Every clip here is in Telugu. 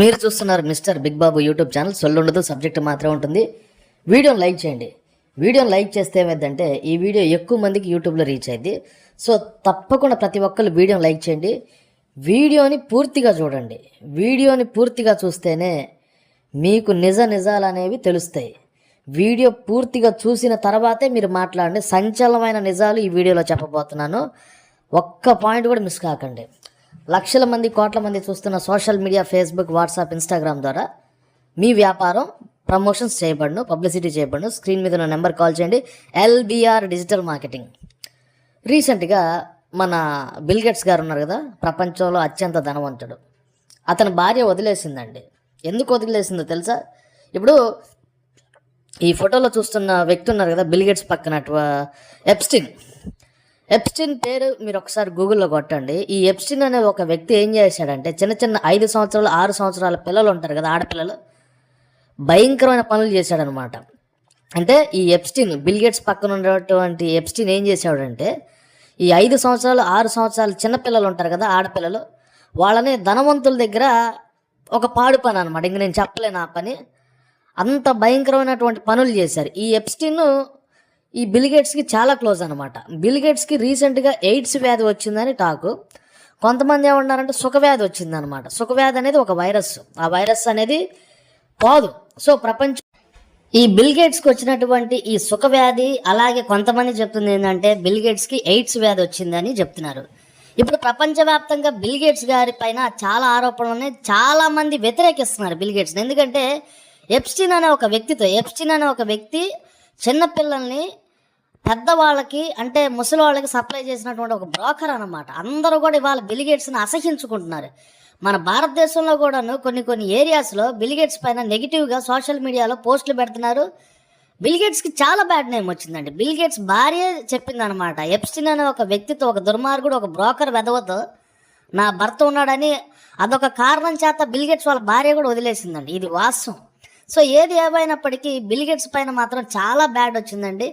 మీరు చూస్తున్నారు mister big Babu YouTube channel. సొల్లుండదు subject మాత్రమే ఉంటుంది. వీడియోని లైక్ చేయండి. వీడియోని లైక్ చేస్తే ఏమైందంటే ఈ వీడియో ఎక్కువ మందికి యూట్యూబ్లో రీచ్ అయింది సో తప్పకుండా ప్రతి ఒక్కరు వీడియోని లైక్ చేయండి. వీడియోని పూర్తిగా చూడండి. వీడియోని పూర్తిగా చూస్తేనే మీకు నిజ నిజాలు అనేవి తెలుస్తాయి. వీడియో పూర్తిగా చూసిన తర్వాతే మీరు మాట్లాడండి. సంచలనమైన నిజాలు ఈ వీడియోలో చెప్పబోతున్నాను. ఒక్క పాయింట్ కూడా మిస్ కాకండి. లక్షల మంది కోట్ల మంది చూస్తున్న social media Facebook WhatsApp Instagram ద్వారా మీ వ్యాపారం ప్రమోషన్స్ చేయబడును పబ్లిసిటీ చేయబడును. స్క్రీన్ మీద ఉన్న నెంబర్ కాల్ చేయండి. LBR digital marketing. రీసెంట్గా మన బిల్గేట్స్ గారు ఉన్నారు కదా ప్రపంచంలో అత్యంత ధనవంతుడు. అతని భార్య వదిలేసిందండి. ఎందుకు వదిలేసిందో తెలుసా? ఇప్పుడు ఈ ఫోటోలో చూస్తున్న వ్యక్తి ఉన్నారు కదా బిల్ గేట్స్ పక్కన ఎప్స్టిన్. ఎప్స్టిన్ పేరు మీరు ఒకసారి గూగుల్లో కొట్టండి. ఈ ఎప్స్టిన్ అనే ఒక వ్యక్తి ఏం చేశాడంటే చిన్న చిన్న ఐదు సంవత్సరాలు ఆరు సంవత్సరాల పిల్లలు ఉంటారు కదా ఆడపిల్లలు. భయంకరమైన పనులు చేశాడనమాట అంటే ఈ ఎప్స్టిన్ బిల్గేట్స్ పక్కన ఉన్నటువంటి ఎప్స్టిన్ ఏం చేశాడంటే ఈ ఐదు సంవత్సరాలు ఆరు సంవత్సరాలు చిన్నపిల్లలు ఉంటారు కదా ఆడపిల్లలు వాళ్ళని ధనవంతుల దగ్గర ఒక పాడు పని అనమాట ఇంక నేను చెప్పలేను ఆ పని. అంత భయంకరమైనటువంటి పనులు చేశారు. ఈ ఎప్స్టిన్ ఈ బిల్గేట్స్కి చాలా క్లోజ్ అనమాట బిల్ గేట్స్కి రీసెంట్గా ఎయిడ్స్ వ్యాధి వచ్చిందని టాకు. కొంతమంది ఏమన్నారంటే సుఖవ్యాధి వచ్చిందనమాట సుఖవ్యాధి అనేది ఒక వైరస్. ఆ వైరస్ అనేది పోదు. సో ప్రపంచం ఈ బిల్గేట్స్కి వచ్చినటువంటి ఈ సుఖవ్యాధి అలాగే కొంతమంది చెప్తుంది ఏంటంటే బిల్గేట్స్కి ఎయిడ్స్ వ్యాధి వచ్చిందని చెప్తున్నారు. ఇప్పుడు ప్రపంచవ్యాప్తంగా బిల్గేట్స్ గారి పైన చాలా ఆరోపణలు ఉన్నాయి. చాలామంది వ్యతిరేకిస్తున్నారు బిల్గేట్స్ని ఎందుకంటే ఎప్స్టిన్ అనే ఒక వ్యక్తితో ఎప్స్టిన్ అనే ఒక వ్యక్తి చిన్నపిల్లల్ని పెద్దవాళ్ళకి అంటే ముసలి వాళ్ళకి సప్లై చేసినటువంటి ఒక బ్రోకర్ అన్నమాట. అందరూ కూడా ఇవాళ బిలిగేట్స్ని అసహించుకుంటున్నారు. మన భారతదేశంలో కూడాను కొన్ని కొన్ని ఏరియాస్లో బిలిగేట్స్ పైన నెగిటివ్గా సోషల్ మీడియాలో పోస్టులు పెడుతున్నారు. బిల్గేట్స్కి చాలా బ్యాడ్ నేమ్ వచ్చిందండి. బిల్గేట్స్ భార్య చెప్పిందనమాట ఎప్స్టిన్ అనే ఒక వ్యక్తితో ఒక దుర్మార్గుడు ఒక బ్రోకర్ వెదవతో నా భర్త ఉన్నాడని అదొక కారణం చేత బిల్గేట్స్ వాళ్ళ భార్య కూడా వదిలేసిందండి. ఇది వాస్తవం. సో ఏది ఏమైనప్పటికీ బిల్గేట్స్ పైన మాత్రం చాలా బ్యాడ్ వచ్చిందండి.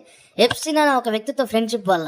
ఎప్సిన్ అనే ఒక వ్యక్తితో ఫ్రెండ్షిప్ వల్ల.